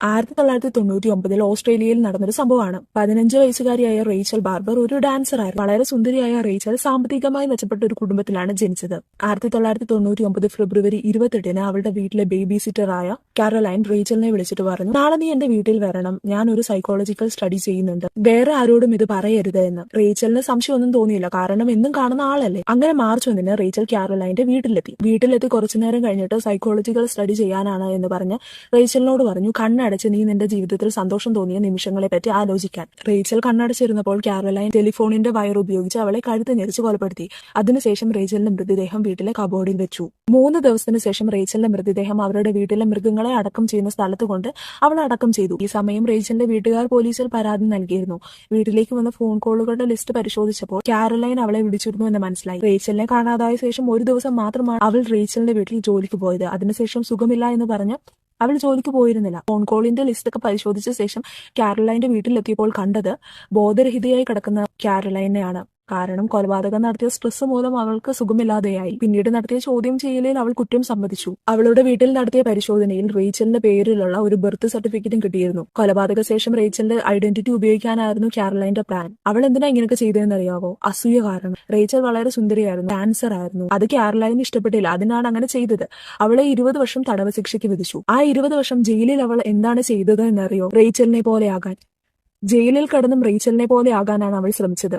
ആയിരത്തി തൊള്ളായിരത്തി തൊണ്ണൂറ്റി ഒമ്പതിൽ ഓസ്ട്രേലിയയിൽ നടന്നൊരു സംഭവമാണ്. പതിനഞ്ച് വയസ്സുകാരിയായ റേച്ചൽ ബാർബർ ഒരു ഡാൻസർ ആയിരുന്നു. വളരെ സുന്ദരിയായ റേച്ചൽ സാമ്പത്തികമായി മെച്ചപ്പെട്ട ഒരു കുടുംബത്തിലാണ് ജനിച്ചത്. ആയിരത്തി തൊള്ളായിരത്തി തൊണ്ണൂറ്റി ഒമ്പത് ഫെബ്രുവരി ഇരുപത്തെട്ടിന് അവളുടെ വീട്ടിലെ ബേബി സിറ്ററായ കാരോലൈൻ റേച്ചലിനെ വിളിച്ചിട്ട് പറഞ്ഞു നാളെ നീ എന്റെ വീട്ടിൽ വരണം. ഞാൻ ഒരു സൈക്കോളജിക്കൽ സ്റ്റഡി ചെയ്യുന്നുണ്ട്. വേറെ ആരോടും ഇത് പറയരുത് എന്ന്. റീച്ചലിന് സംശയമൊന്നും തോന്നിയില്ല. കാരണം എന്നും കാണുന്ന ആളല്ലേ. അങ്ങനെ മാർച്ച് ഒന്നിന് റീച്ചൽ കാരോലൈന്റെ വീട്ടിലെത്തി. വീട്ടിലെത്തി കുറച്ചു നേരം കഴിഞ്ഞിട്ട് സൈക്കോളജിക്കൽ സ്റ്റഡി ചെയ്യാനാണ് എന്ന് പറഞ്ഞ് റീച്ചലിനോട് പറഞ്ഞു കണ്ണടച്ച് നീ നിന്റെ ജീവിതത്തിൽ സന്തോഷം തോന്നിയ നിമിഷങ്ങളെ പറ്റി ആലോചിക്കാൻ. റീച്ചൽ കണ്ണടച്ചിരുന്നപ്പോൾ കാരോലൈൻ ടെലിഫോണിന്റെ വയർ ഉപയോഗിച്ച് അവളെ കഴുത്ത് ഞെരിച്ച് കൊലപ്പെടുത്തി. അതിനുശേഷം റീച്ചലിന്റെ മൃതദേഹം വീട്ടിലെ കബോർഡിൽ വെച്ചു. മൂന്ന് ദിവസത്തിന് ശേഷം റേച്ചലിന്റെ മൃതദേഹം അവരുടെ വീട്ടിലെ മൃഗങ്ങളെ അടക്കം ചെയ്യുന്ന സ്ഥലത്ത് കൊണ്ട് അവൾ അടക്കം ചെയ്തു. ഈ സമയം റേച്ചലിന്റെ വീട്ടുകാർ പോലീസിൽ പരാതി നൽകിയിരുന്നു. വീട്ടിലേക്ക് വന്ന ഫോൺ കോളുകളുടെ ലിസ്റ്റ് പരിശോധിച്ചപ്പോൾ കാരലൈൻ അവളെ വിളിച്ചിരുന്നു എന്ന് മനസ്സിലായി. റേച്ചലിനെ കാണാതായ ശേഷം ഒരു ദിവസം മാത്രമാണ് അവൾ റേച്ചലിന്റെ വീട്ടിൽ ജോലിക്ക് പോയത്. അതിനുശേഷം സുഖമില്ല എന്ന് പറഞ്ഞ് അവൾ ജോലിക്ക് പോയിരുന്നില്ല. ഫോൺ കോളിന്റെ ലിസ്റ്റ് ഒക്കെ പരിശോധിച്ച ശേഷം കാരലൈന്റെ വീട്ടിലെത്തിയപ്പോൾ കണ്ടത് ബോധരഹിതയായി കിടക്കുന്ന കാരോലൈനെയാണ്. കാരണം കൊലപാതകം നടത്തിയ സ്ട്രെസ് മൂലം അവൾക്ക് സുഖമില്ലാതെയായി. പിന്നീട് നടത്തിയ ചോദ്യം ചെയ്യലിൽ അവൾ കുറ്റം സമ്മതിച്ചു. അവളുടെ വീട്ടിൽ നടത്തിയ പരിശോധനയിൽ റേച്ചലിന്റെ പേരിലുള്ള ഒരു ബർത്ത് സർട്ടിഫിക്കറ്റും കിട്ടിയിരുന്നു. കൊലപാതക ശേഷം റേച്ചലിന്റെ ഐഡന്റിറ്റി ഉപയോഗിക്കാനായിരുന്നു കാരലൈന്റെ പ്ലാൻ അവൾ എന്തിനാ ഇങ്ങനെയൊക്കെ ചെയ്തതെന്ന് അറിയാവോ അസൂയ കാരണം. റേച്ചൽ വളരെ സുന്ദരിയായിരുന്നു. ക്യാൻസർ ആയിരുന്നു. അത് കാരലൈൻ ഇഷ്ടപ്പെട്ടില്ല. അതിനാണ് അങ്ങനെ ചെയ്തത്. അവളെ ഇരുപത് വർഷം തടവ് ശിക്ഷയ്ക്ക് വിധിച്ചു. ആ ഇരുപത് വർഷം ജയിലിൽ അവൾ എന്താണ് ചെയ്തത് എന്നറിയോ റേച്ചലിനെ പോലെയാകാൻ ജയിലിൽ കടന്നും റേച്ചലിനെ പോലെ ആകാനാണ് അവൾ ശ്രമിച്ചത്.